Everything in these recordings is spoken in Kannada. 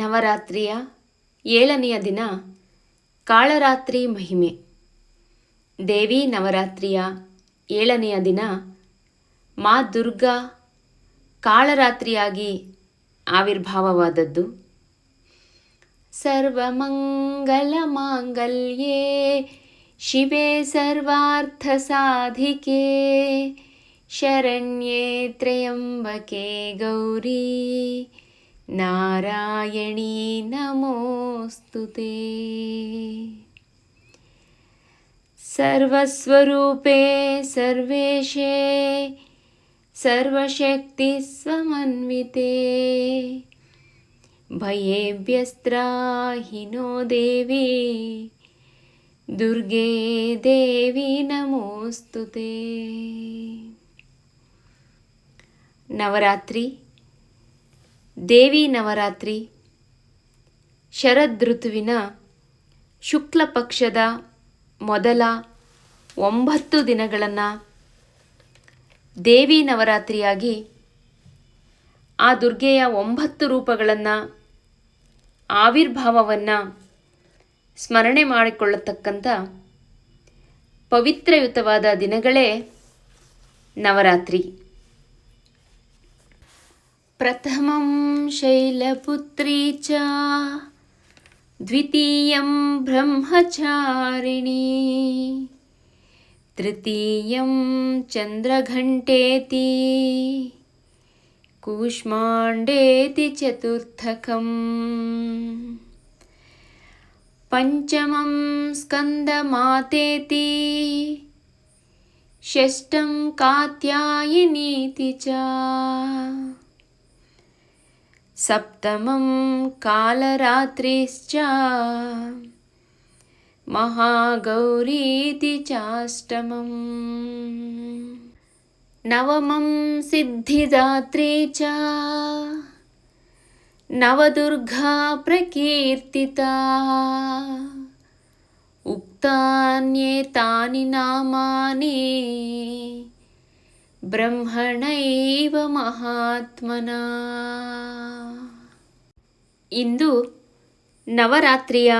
ನವರಾತ್ರಿಯ ಏಳನೆಯ ದಿನ ಕಾಳರಾತ್ರಿ ಮಹಿಮೆ. ದೇವಿ ನವರಾತ್ರಿಯ ಏಳನೆಯ ದಿನ ಮಾ ದುರ್ಗಾ ಕಾಳರಾತ್ರಿಯಾಗಿ ಆವಿರ್ಭಾವವಾದದ್ದು. ಸರ್ವಮಂಗಲ ಮಾಂಗಲ್ಯೇ ಶಿವೆ ಸರ್ವಾರ್ಥಸಾಧಿಕೆ ಶರಣ್ಯೇ ತ್ರಯಂಬಕೆ ಗೌರಿ. नारायणी नमोऽस्तु ते। सर्वस्वरूपे सर्वेशे सर्वशक्तिस्वमन्विते। भयेभ्यस्त्राहि नो देवी दुर्गे देवी नमोऽस्तु ते। नवरात्रि ದೇವಿ ನವರಾತ್ರಿ. ಶರದೃತುವಿನ ಶುಕ್ಲ ಪಕ್ಷದ ಮೊದಲ ಒಂಬತ್ತು ದಿನಗಳನ್ನು ದೇವಿ ನವರಾತ್ರಿಯಾಗಿ ಆ ದುರ್ಗೆಯ ಒಂಬತ್ತು ರೂಪಗಳನ್ನು ಆವಿರ್ಭಾವವನ್ನು ಸ್ಮರಣೆ ಮಾಡಿಕೊಳ್ಳತಕ್ಕಂಥ ಪವಿತ್ರಯುತವಾದ ದಿನಗಳೇ ನವರಾತ್ರಿ. प्रथमं शैलपुत्री च द्वितीयं ब्रह्मचारिणी तृतीयं चन्द्रघण्टेति कूष्माण्डेति चतुर्थकम् पञ्चमं स्कन्दमातेति षष्ठं कात्यायिनीति च। सप्तमं कालरात्रिश्च। महागौरीति चाष्टमम्। नवमं सिद्धिदात्री च। नवदुर्गा प्रकीर्तिता। उक्तान्येतानि नामानि। ब्रह्मणैव महात्मना। ಇಂದು ನವರಾತ್ರಿಯ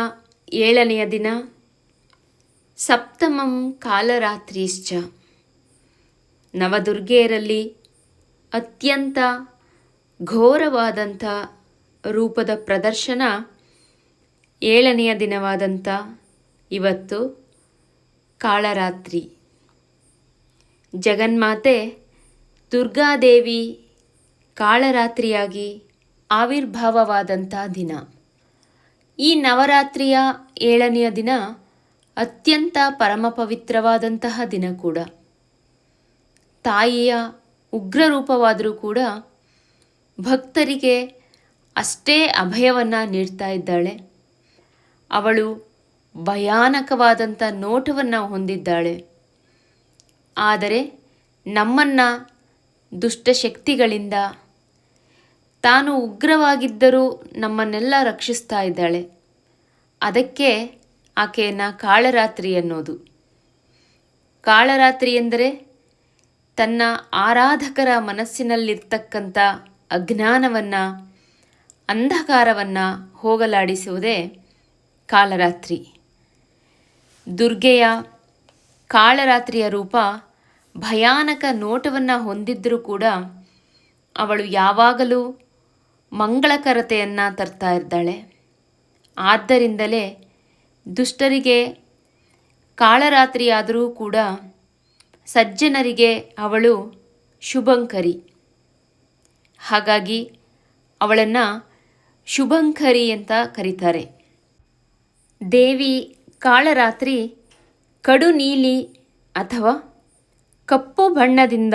ಏಳನೆಯ ದಿನ. ಸಪ್ತಮಂ ಕಾಲರಾತ್ರಿಶ್ಚ. ನವದುರ್ಗೆಯರಲ್ಲಿ ಅತ್ಯಂತ ಘೋರವಾದಂಥ ರೂಪದ ಪ್ರದರ್ಶನ ಏಳನೆಯ ದಿನವಾದಂಥ ಇವತ್ತು ಕಾಳರಾತ್ರಿ. ಜಗನ್ಮಾತೆ ದುರ್ಗಾದೇವಿ ಕಾಳರಾತ್ರಿಯಾಗಿ ಆವಿರ್ಭಾವವಾದಂಥ ದಿನ. ಈ ನವರಾತ್ರಿಯ ಏಳನೆಯ ದಿನ ಅತ್ಯಂತ ಪರಮ ಪವಿತ್ರವಾದಂತಹ ದಿನ ಕೂಡ. ತಾಯಿಯ ಉಗ್ರ ರೂಪವಾದರೂ ಕೂಡ ಭಕ್ತರಿಗೆ ಅಷ್ಟೇ ಅಭಯವನ್ನು ನೀಡ್ತಾ ಇದ್ದಾಳೆ. ಅವಳು ಭಯಾನಕವಾದಂಥ ನೋಟವನ್ನು ಹೊಂದಿದ್ದಾಳೆ. ಆದರೆ ನಮ್ಮನ್ನು ದುಷ್ಟಶಕ್ತಿಗಳಿಂದ ತಾನು ಉಗ್ರವಾಗಿದ್ದರೂ ನಮ್ಮನ್ನೆಲ್ಲ ರಕ್ಷಿಸ್ತಾ ಇದ್ದಾಳೆ. ಅದಕ್ಕೆ ಆಕೆಯನ್ನು ಕಾಳರಾತ್ರಿ ಅನ್ನೋದು. ಕಾಳರಾತ್ರಿ ಎಂದರೆ ತನ್ನ ಆರಾಧಕರ ಮನಸ್ಸಿನಲ್ಲಿರ್ತಕ್ಕಂಥ ಅಜ್ಞಾನವನ್ನು, ಅಂಧಕಾರವನ್ನು ಹೋಗಲಾಡಿಸುವುದೇ ಕಾಳರಾತ್ರಿ. ದುರ್ಗೆಯ ಕಾಳರಾತ್ರಿಯ ರೂಪ ಭಯಾನಕ ನೋಟವನ್ನು ಹೊಂದಿದ್ದರೂ ಕೂಡ ಅವಳು ಯಾವಾಗಲೂ ಮಂಗಳಕರತೆಯನ್ನು ತರ್ತಾ ಇದ್ದಾಳೆ. ಆದ್ದರಿಂದಲೇ ದುಷ್ಟರಿಗೆ ಕಾಳರಾತ್ರಿಯಾದರೂ ಕೂಡ ಸಜ್ಜನರಿಗೆ ಅವಳು ಶುಭಂಕರಿ. ಹಾಗಾಗಿ ಅವಳನ್ನು ಶುಭಂಕರಿ ಅಂತ ಕರೀತಾರೆ. ದೇವಿ ಕಾಳರಾತ್ರಿ ಕಡು ನೀಲಿ ಅಥವಾ ಕಪ್ಪು ಬಣ್ಣದಿಂದ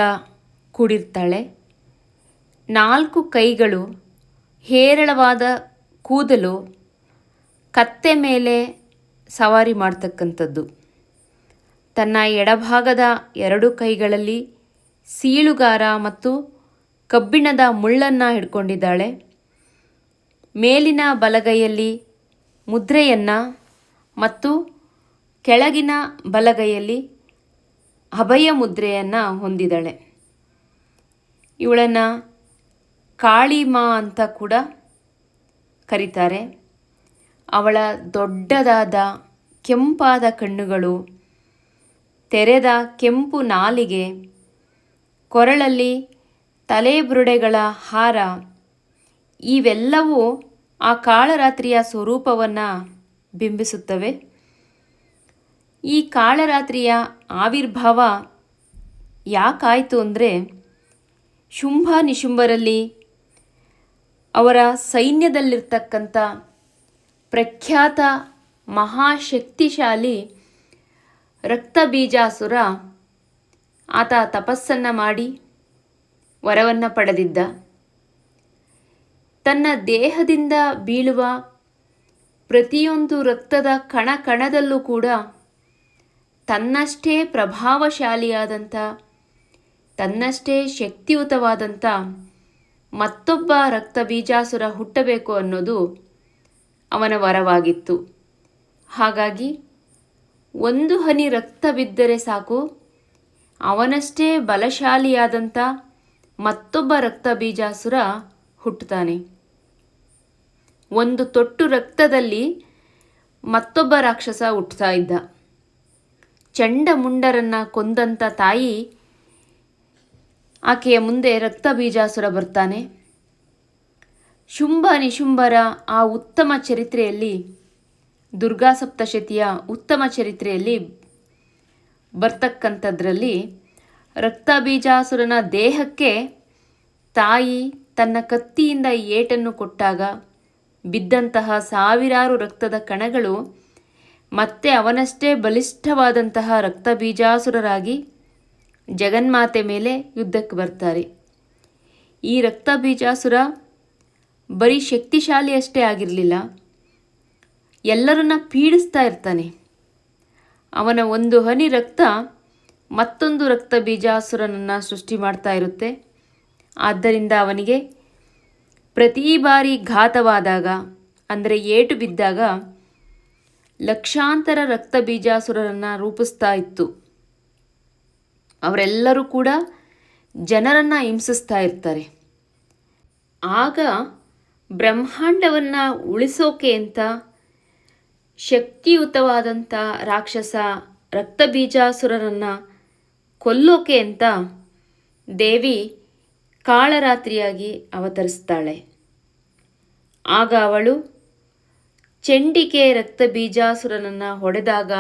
ಕೂಡಿರ್ತಾಳೆ. ನಾಲ್ಕು ಕೈಗಳು ಹೇರಳವಾದ ಕೂದಲು ಕತ್ತೆ ಮೇಲೆ ಸವಾರಿ ಮಾಡ್ತಕ್ಕಂಥದ್ದು. ತನ್ನ ಎಡಭಾಗದ ಎರಡು ಕೈಗಳಲ್ಲಿ ಸೀಳುಗಾರ ಮತ್ತು ಕಬ್ಬಿಣದ ಮುಳ್ಳನ್ನು ಹಿಡ್ಕೊಂಡಿದ್ದಾಳೆ. ಮೇಲಿನ ಬಲಗೈಯಲ್ಲಿ ಮುದ್ರೆಯನ್ನು ಮತ್ತು ಕೆಳಗಿನ ಬಲಗೈಯಲ್ಲಿ ಅಭಯ ಮುದ್ರೆಯನ್ನು ಹೊಂದಿದ್ದಾಳೆ ಇವಳನ್ನು ಕಾಳಿಮಾ ಅಂತ ಕೂಡ ಕರೀತಾರೆ. ಅವಳ ದೊಡ್ಡದಾದ ಕೆಂಪಾದ ಕಣ್ಣುಗಳು ತೆರೆದ ಕೆಂಪು ನಾಲಿಗೆ, ಕೊರಳಲ್ಲಿ ತಲೆಬುರುಡೆಗಳ ಹಾರ, ಇವೆಲ್ಲವೂ ಆ ಕಾಳರಾತ್ರಿಯ ಸ್ವರೂಪವನ್ನು ಬಿಂಬಿಸುತ್ತವೆ. ಈ ಕಾಳರಾತ್ರಿಯ ಆವಿರ್ಭಾವ ಯಾಕಾಯಿತು ಅಂದರೆ ಶುಂಭ ನಿಶುಂಭರಲ್ಲಿ ಅವರ ಸೈನ್ಯದಲ್ಲಿರ್ತಕ್ಕಂಥ ಪ್ರಖ್ಯಾತ ಮಹಾಶಕ್ತಿಶಾಲಿ ರಕ್ತಬೀಜಾಸುರ ಆತ ತಪಸ್ಸನ್ನು ಮಾಡಿ ವರವನ್ನು ಪಡೆದಿದ್ದ. ತನ್ನ ದೇಹದಿಂದ ಬೀಳುವ ಪ್ರತಿಯೊಂದು ರಕ್ತದ ಕಣ ಕಣದಲ್ಲೂ ಕೂಡ ತನ್ನಷ್ಟೇ ಪ್ರಭಾವಶಾಲಿಯಾದಂಥ, ತನ್ನಷ್ಟೇ ಶಕ್ತಿಯುತವಾದಂಥ ಮತ್ತೊಬ್ಬ ರಕ್ತ ಬೀಜಾಸುರ ಹುಟ್ಟಬೇಕು ಅನ್ನೋದು ಅವನ ವರವಾಗಿತ್ತು. ಹಾಗಾಗಿ ಒಂದು ಹನಿ ರಕ್ತ ಬಿದ್ದರೆ ಸಾಕು, ಅವನಷ್ಟೇ ಬಲಶಾಲಿಯಾದಂಥ ಮತ್ತೊಬ್ಬ ರಕ್ತ ಬೀಜಾಸುರ ಹುಟ್ಟುತ್ತಾನೆ. ಒಂದು ತೊಟ್ಟು ರಕ್ತದಲ್ಲಿ ಮತ್ತೊಬ್ಬ ರಾಕ್ಷಸ ಹುಟ್ಟುತ್ತಾ ಇದ್ದ. ಚಂಡಮುಂಡರನ್ನು ಕೊಂದಂಥ ತಾಯಿ ಆಕೆಯ ಮುಂದೆ ರಕ್ತ ಬೀಜಾಸುರ ಬರ್ತಾನೆ. ಶುಂಭ ನಿಶುಂಭರ ಆ ಉತ್ತಮ ಚರಿತ್ರೆಯಲ್ಲಿ, ದುರ್ಗಾ ಸಪ್ತಶತಿಯ ಉತ್ತಮ ಚರಿತ್ರೆಯಲ್ಲಿ ಬರ್ತಕ್ಕಂಥದ್ರಲ್ಲಿ ರಕ್ತ ಬೀಜಾಸುರನ ದೇಹಕ್ಕೆ ತಾಯಿ ತನ್ನ ಕತ್ತಿಯಿಂದ ಏಟನ್ನು ಕೊಟ್ಟಾಗ ಬಿದ್ದಂತಹ ಸಾವಿರಾರು ರಕ್ತದ ಕಣಗಳು ಮತ್ತೆ ಅವನಷ್ಟೇ ಬಲಿಷ್ಠವಾದಂತಹ ರಕ್ತ ಬೀಜಾಸುರರಾಗಿ ಜಗನ್ಮಾತೆ ಮೇಲೆ ಯುದ್ಧಕ್ಕೆ ಬರ್ತಾರೆ. ಈ ರಕ್ತ ಬೀಜಾಸುರ ಬರೀ ಶಕ್ತಿಶಾಲಿಯಷ್ಟೇ ಆಗಿರಲಿಲ್ಲ. ಎಲ್ಲರನ್ನ ಪೀಡಿಸ್ತಾ ಇರ್ತಾನೆ. ಅವನ ಒಂದು ಹನಿ ರಕ್ತ ಮತ್ತೊಂದು ರಕ್ತ ಬೀಜಾಸುರನನ್ನು ಸೃಷ್ಟಿ ಮಾಡ್ತಾ ಇರುತ್ತೆ. ಆದ್ದರಿಂದ ಅವನಿಗೆ ಪ್ರತಿ ಬಾರಿ ಘಾತವಾದಾಗ, ಅಂದರೆ ಏಟು ಬಿದ್ದಾಗ ಲಕ್ಷಾಂತರ ರಕ್ತ ಬೀಜಾಸುರರನ್ನು ರೂಪಿಸ್ತಾ ಇತ್ತು. ಅವರೆಲ್ಲರೂ ಕೂಡ ಜನರನ್ನು ಹಿಂಸಿಸ್ತಾ ಇರ್ತಾರೆ. ಆಗ ಬ್ರಹ್ಮಾಂಡವನ್ನು ಉಳಿಸೋಕೆ ಅಂತ ಶಕ್ತಿಯುತವಾದಂಥ ರಾಕ್ಷಸ ರಕ್ತಬೀಜಾಸುರರನ್ನು ಕೊಲ್ಲೋಕೆ ಅಂತ ದೇವಿ ಕಾಳರಾತ್ರಿಯಾಗಿ ಅವತರಿಸ್ತಾಳೆ. ಆಗ ಅವಳು ಚಂಡಿಕೆ ರಕ್ತಬೀಜಾಸುರನನ್ನು ಹೊಡೆದಾಗ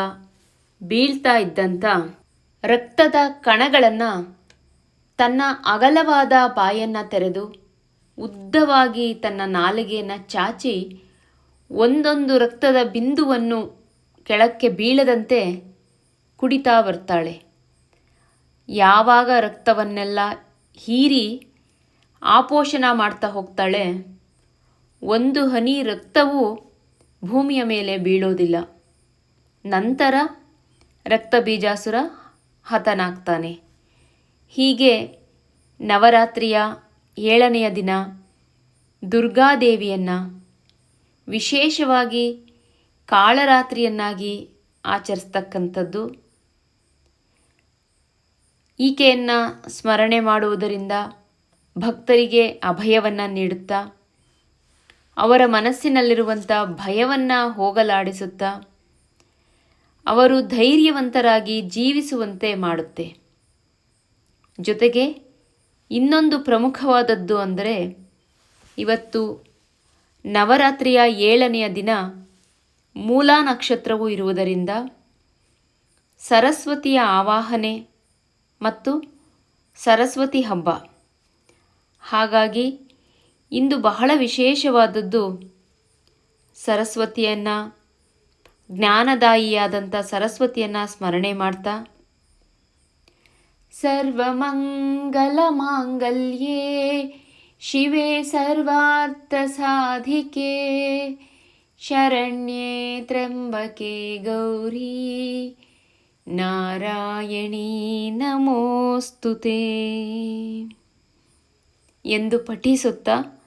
ಬೀಳ್ತಾ ಇದ್ದಂಥ ರಕ್ತದ ಕಣಗಳನ್ನು ತನ್ನ ಅಗಲವಾದ ಬಾಯನ್ನು ತೆರೆದು ಉದ್ದವಾಗಿ ತನ್ನ ನಾಲಿಗೆಯನ್ನು ಚಾಚಿ ಒಂದೊಂದು ರಕ್ತದ ಬಿಂದುವನ್ನು ಕೆಳಕ್ಕೆ ಬೀಳದಂತೆ ಕುಡಿತಾ ಬರ್ತಾಳೆ. ಯಾವಾಗ ರಕ್ತವನ್ನೆಲ್ಲ ಹೀರಿ ಆಪೋಷಣ ಮಾಡ್ತಾ ಹೋಗ್ತಾಳೆ, ಒಂದು ಹನಿ ರಕ್ತವು ಭೂಮಿಯ ಮೇಲೆ ಬೀಳೋದಿಲ್ಲ. ನಂತರ ರಕ್ತ ಬೀಜಾಸುರ ಹತನಾಗ್ತಾನೆ. ಹೀಗೆ ನವರಾತ್ರಿಯ ಏಳನೆಯ ದಿನ ದುರ್ಗಾದೇವಿಯನ್ನು ವಿಶೇಷವಾಗಿ ಕಾಳರಾತ್ರಿಯನ್ನಾಗಿ ಆಚರಿಸ್ತಕ್ಕಂಥದ್ದು. ಈಕೆಯನ್ನು ಸ್ಮರಣೆ ಮಾಡುವುದರಿಂದ ಭಕ್ತರಿಗೆ ಅಭಯವನ್ನು ನೀಡುತ್ತಾ, ಅವರ ಮನಸ್ಸಿನಲ್ಲಿರುವಂಥ ಭಯವನ್ನು ಹೋಗಲಾಡಿಸುತ್ತಾ ಅವರು ಧೈರ್ಯವಂತರಾಗಿ ಜೀವಿಸುವಂತೆ ಮಾಡುತ್ತೆ. ಜೊತೆಗೆ ಇನ್ನೊಂದು ಪ್ರಮುಖವಾದದ್ದು ಅಂದರೆ ಇವತ್ತು ನವರಾತ್ರಿಯ ಏಳನೆಯ ದಿನ ಮೂಲಾ ನಕ್ಷತ್ರವು ಇರುವುದರಿಂದ ಸರಸ್ವತಿಯ ಆವಾಹನೆ ಮತ್ತು ಸರಸ್ವತಿ ಹಬ್ಬ. ಹಾಗಾಗಿ ಇಂದು ಬಹಳ ವಿಶೇಷವಾದದ್ದು ಸರಸ್ವತಿಯನ್ನು ಜ್ಞಾನದಾಯಿಯಾದಂಥ ಸರಸ್ವತಿಯನ್ನು ಸ್ಮರಣೆ ಮಾಡ್ತಾ ಸರ್ವಮಂಗಲ ಮಾಂಗಲ್ಯೇ ಶಿವೆ ಸರ್ವಾರ್ಥ ಸಾಧಿಕೆ, ಶರಣ್ಯೇ ತ್ರಂಬಕೆ ಗೌರಿ, ನಾರಾಯಣೀ ನಮೋಸ್ತುತೆ ಎಂದು ಪಠಿಸುತ್ತಾ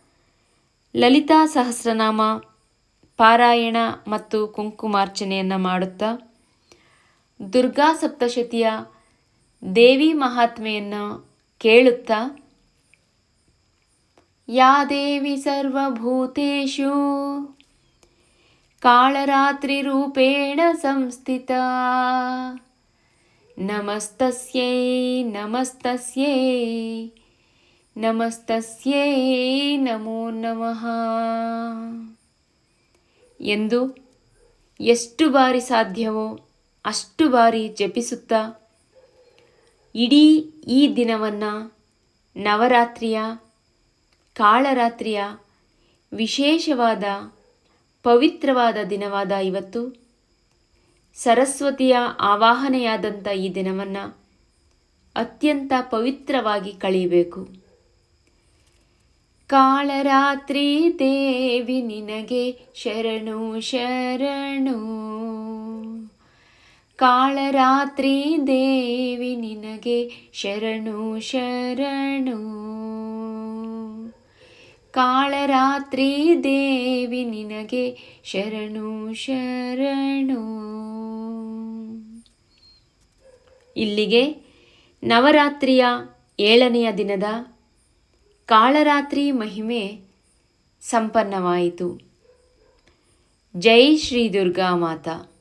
ಲಲಿತಾ ಸಹಸ್ರನಾಮ ಪಾರಾಯಣ ಮತ್ತು ಕುಂಕುಮಾರ್ಚನೆಯನ್ನು ಮಾಡುತ್ತಾ ದುರ್ಗಾ ಸಪ್ತಶತಿಯ ದೇವಿ ಮಹಾತ್ಮೆಯನ್ನು ಕೇಳುತ್ತಾ, ಯಾ ದೇವಿ ಸರ್ವಭೂತೇಷು ಕಾಳರಾತ್ರಿರೂಪೇಣ ಸಂಸ್ಥಿತ, ನಮಸ್ತಸ್ಯೈ ನಮಸ್ತಸ್ಯೈ ನಮಸ್ತಸ್ಯೈ, ನಮೋ ನಮಃ. ಎಂದು ಎಷ್ಟು ಬಾರಿ ಸಾಧ್ಯವೋ ಅಷ್ಟು ಬಾರಿ ಜಪಿಸುತ್ತಾ ಇಡೀ ಈ ದಿನವನ್ನು ನವರಾತ್ರಿಯ, ಕಾಳರಾತ್ರಿಯ ವಿಶೇಷವಾದ ಪವಿತ್ರವಾದ ದಿನವಾದ ಇವತ್ತು ಸರಸ್ವತಿಯ ಆವಾಹನೆಯಾದಂಥ ಈ ದಿನವನ್ನು ಅತ್ಯಂತ ಪವಿತ್ರವಾಗಿ ಕಳೆಯಬೇಕು. ಕಾಳರಾತ್ರಿ ದೇವಿ ನಿನಗೆ ಶರಣು ಶರಣು. ಕಾಳರಾತ್ರಿ ದೇವಿ ನಿನಗೆ ಶರಣು ಶರಣು. ಕಾಳರಾತ್ರಿ ದೇವಿ ನಿನಗೆ ಶರಣು ಶರಣು. ಇಲ್ಲಿಗೆ ನವರಾತ್ರಿಯ ಏಳನೆಯ ದಿನದ ಕಾಳರಾತ್ರಿ ಮಹಿಮೆ ಸಂಪನ್ನವಾಯಿತು. ಜೈ ಶ್ರೀ ದುರ್ಗಾ ಮಾತಾ.